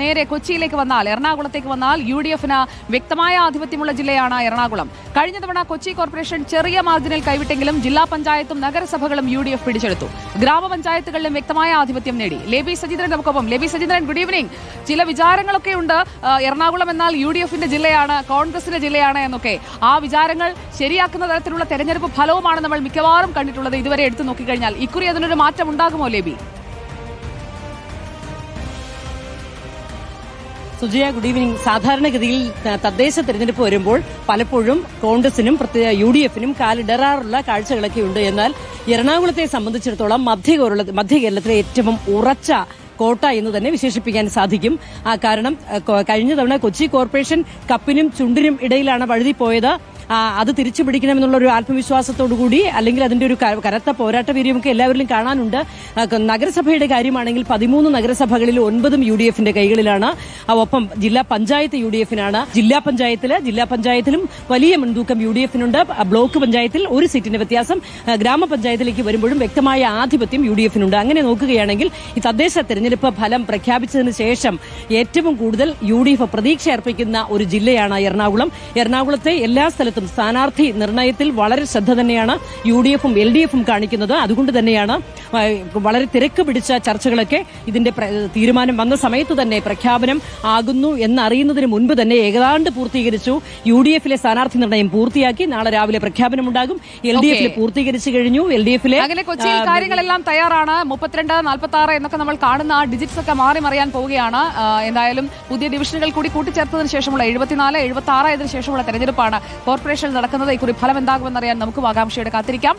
നേരെ കൊച്ചിയിലേക്ക് വന്നാൽ എറണാകുളത്തേക്ക് വന്നാൽ യു ഡി എഫിന് വ്യക്തമായ ആധിപത്യമുള്ള ജില്ലയാണ് എറണാകുളം. കഴിഞ്ഞ തവണ കൊച്ചി കോർപ്പറേഷൻ ചെറിയ മാർജിനിൽ കൈവിട്ടെങ്കിലും ജില്ലാ പഞ്ചായത്തും നഗരസഭകളും യു ഡി എഫ് പിടിച്ചെടുത്തു. ഗ്രാമപഞ്ചായത്തുകളിലും വ്യക്തമായ ആധിപത്യം നേടി. ലേബി സജീന്ദ്രൻ നമുക്കൊപ്പം. ലേബി സജീന്ദ്രൻ ഗുഡ് ഈവനിങ് ചില വിചാരങ്ങളൊക്കെ ഉണ്ട്. എറണാകുളം എന്നാൽ യു ഡി എഫിന്റെ ജില്ലയാണ് കോൺഗ്രസിന്റെ ജില്ലയാണ് എന്നൊക്കെ. ആ വിചാരങ്ങൾ ശരിയാക്കുന്ന തരത്തിലുള്ള തെരഞ്ഞെടുപ്പ് ഫലവുമാണ് നമ്മൾ മിക്കവാറും കണ്ടിട്ടുള്ളത്. ഇതുവരെ എടുത്തു നോക്കിക്കഴിഞ്ഞാൽ ഇക്കുറി അതിനൊരു മാറ്റം ഉണ്ടാകുമോ ലേബി സുജയ ഗുഡ് ഈവനിങ് സാധാരണഗതിയിൽ തദ്ദേശ തെരഞ്ഞെടുപ്പ് വരുമ്പോൾ പലപ്പോഴും കോൺഗ്രസിനും പ്രത്യേക യു ഡി എഫിനും കാലിടറാറുള്ള കാഴ്ചകളൊക്കെ ഉണ്ട്. എന്നാൽ എറണാകുളത്തെ സംബന്ധിച്ചിടത്തോളം മധ്യ മധ്യ കേരളത്തിലെ ഏറ്റവും ഉറച്ച കോട്ട എന്ന് തന്നെ വിശേഷിപ്പിക്കാൻ സാധിക്കും. കാരണം കഴിഞ്ഞ തവണ കൊച്ചി കോർപ്പറേഷൻ കപ്പിനും ചുണ്ടിനും ഇടയിലാണ് വഴുതി പോയത് ആ, അത് തിരിച്ചു പിടിക്കണമെന്നുള്ള ഒരു ആത്മവിശ്വാസത്തോടു കൂടി അല്ലെങ്കിൽ അതിന്റെ ഒരു കനത്ത പോരാട്ട വീര്യമൊക്കെ എല്ലാവരിലും കാണാനുണ്ട്. നഗരസഭയുടെ കാര്യമാണെങ്കിൽ പതിമൂന്ന് നഗരസഭകളിൽ ഒൻപതും യു ഡി എഫിന്റെ കൈകളിലാണ് ഒപ്പം ജില്ലാ പഞ്ചായത്ത് യു ഡി എഫിനാണ് ജില്ലാ പഞ്ചായത്തിൽ ജില്ലാ പഞ്ചായത്തിലും വലിയ മുൻതൂക്കം യു ഡി എഫിനുണ്ട് ബ്ലോക്ക് പഞ്ചായത്തിൽ ഒരു സീറ്റിന്റെ വ്യത്യാസം ഗ്രാമപഞ്ചായത്തിലേക്ക് വരുമ്പോഴും വ്യക്തമായ ആധിപത്യം യു ഡി എഫിനുണ്ട് അങ്ങനെ നോക്കുകയാണെങ്കിൽ ഈ തദ്ദേശ തെരഞ്ഞെടുപ്പ് ഫലം പ്രഖ്യാപിച്ചതിന് ശേഷം ഏറ്റവും കൂടുതൽ യു ഡി എഫ് പ്രതീക്ഷ അർപ്പിക്കുന്ന ഒരു ജില്ലയാണ് എറണാകുളം. എറണാകുളത്തെ എല്ലാ സ്ഥലത്തും സ്ഥാനാർത്ഥി നിർണയത്തിൽ വളരെ ശ്രദ്ധ തന്നെയാണ് യു ഡി എഫും എൽ ഡി എഫും കാണിക്കുന്നത്. അതുകൊണ്ട് തന്നെയാണ് വളരെ തിരക്ക് പിടിച്ച ചർച്ചകളൊക്കെ ഇതിന്റെ തീരുമാനം വന്ന സമയത്ത് തന്നെ പ്രഖ്യാപനം ആകുന്നു എന്നറിയുന്നതിന് മുൻപ് തന്നെ ഏതാണ്ട് പൂർത്തീകരിച്ചു. യു ഡി എഫിലെ സ്ഥാനാർത്ഥി നിർണയം പൂർത്തിയാക്കി. നാളെ രാവിലെ പ്രഖ്യാപനമുണ്ടാകും. എൽ ഡി എഫിൽ പൂർത്തീകരിച്ചു കഴിഞ്ഞു. എൽ ഡി എഫിലെ അങ്ങനെ കൊച്ചിയിൽ കാര്യങ്ങളെല്ലാം തയ്യാറാണ്. മുപ്പത്തിരണ്ട് നാൽപ്പത്തി ആറ് എന്നൊക്കെ നമ്മൾ കാണുന്ന ആ ഡിജിറ്റ്സ് ഒക്കെ മാറി മറിയാൻ പോവുകയാണ്. എന്തായാലും പുതിയ ഡിവിഷനുകൾ കൂടി കൂട്ടിച്ചേർത്തതിന് ശേഷമുള്ള എഴുപത്തിനാല് എഴുപത്തി ആറ് ഇതിന് ശേഷമുള്ള തെരഞ്ഞെടുപ്പാണ്. കോർപ്പറേഷനിൽ നടക്കുന്നത്. ഇക്കുറി ഫലം എന്താകുമെന്നറിയാൻ നമുക്കും ആകാംക്ഷയോടെ കാത്തിരിക്കാം.